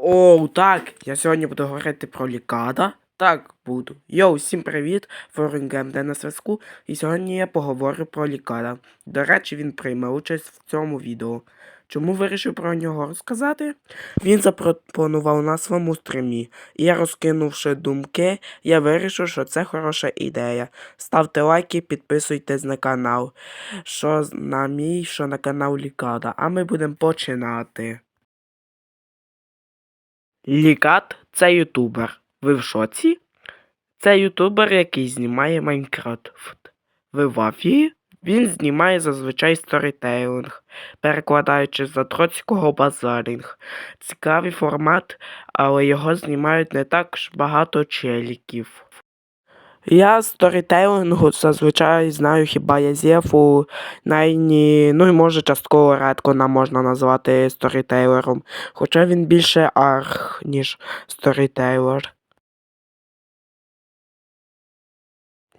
Оу, так, я сьогодні буду говорити про лікада. Так, буду. Йоу, всім привіт, Форингем де на зв'язку. І сьогодні я поговорю про лікада. До речі, він прийме участь в цьому відео. Чому вирішив про нього розказати? Він запропонував на своєму стрімі. І я розкинувши думки, я вирішив, що це хороша ідея. Ставте лайки, підписуйтесь на канал. Що на мій, що на канал Лікада. А ми будемо починати. Лікат це ютубер. Ви в шоці? Це ютубер, який знімає Майнкрафт. Ви в афії? Він знімає зазвичай сторітейлинг, перекладаючи з троцького базарінг. Цікавий формат, але його знімають не так ж багато челіків. Я з зазвичай знаю хіба Язефу, Найні, ну і може частково Редкона можна назвати сторітейлером, хоча він більше арх, ніж сторітейлер.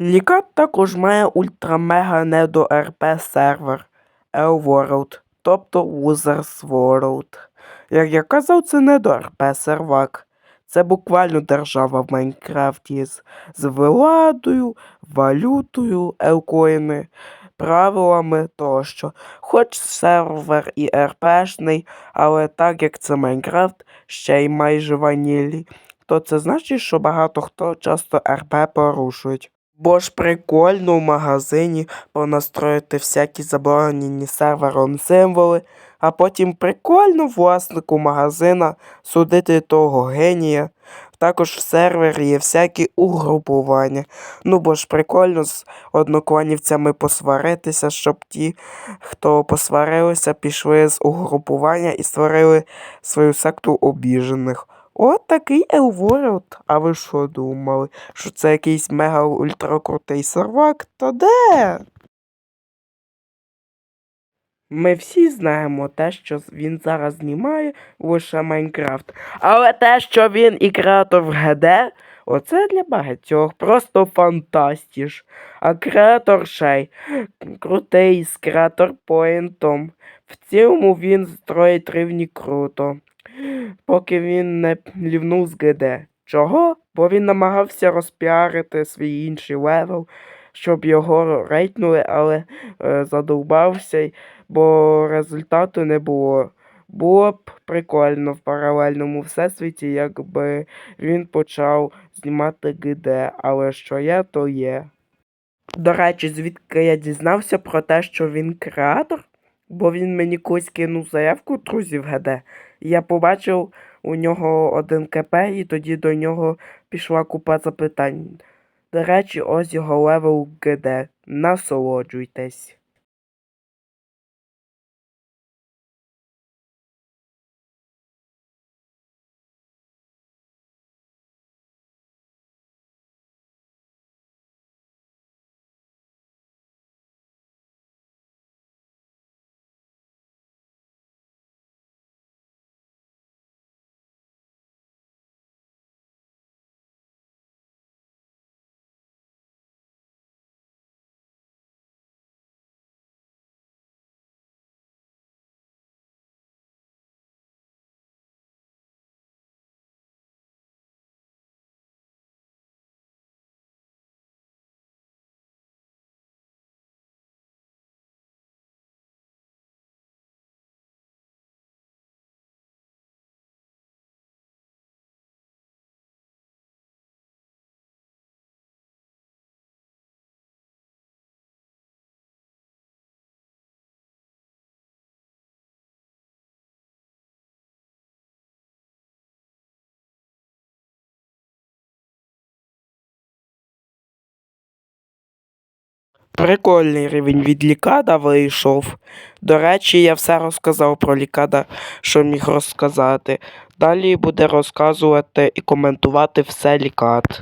Лікат також має ультра-мега недо РП сервер L-World, тобто Wizards World. Як я казав, це не до РП сервак. Це буквально держава в Майнкрафті з, з владою, валютою, елкоїни, правилами тощо. Хоч сервер і РПшний, але так як це Майнкрафт, ще й майже ванілі, то це значить, що багато хто часто РП порушують. Бо ж прикольно в магазині понастроїти всякі заборонені сервером символи, а потім прикольно власнику магазина судити того генія. Також в сервері є всякі угрупування. Ну бо ж прикольно з однокланівцями посваритися, щоб ті, хто посварилися, пішли з угрупування і створили свою секту обіжених. От такий Елворд. А ви що думали? Що це якийсь мега ультракрутий сервак? Та де? Ми всі знаємо те, що він зараз знімає лише Майнкрафт. Але те, що він і креатор ГД, оце для багатьох просто фантастіш. А креатор ще й крутий з креатор поінтом. В цілому він строїть рівні круто, поки він не лівнув з ГД. Чого? Бо він намагався розпіарити свій інший левел, щоб його рейтнули, але е, задовбався, бо результату не було. Було б прикольно в паралельному всесвіті, якби він почав знімати ГД, але що є, то є. До речі, звідки я дізнався про те, що він креатор? Бо він мені колись кинув заявку друзів ГД. Я побачив у нього один КП, і тоді до нього пішла купа запитань. До речі, ось його левел ГД. Насолоджуйтесь. Прикольний рівень від лікада вийшов. До речі, я все розказав про лікада, що міг розказати. Далі буде розказувати і коментувати все лікад.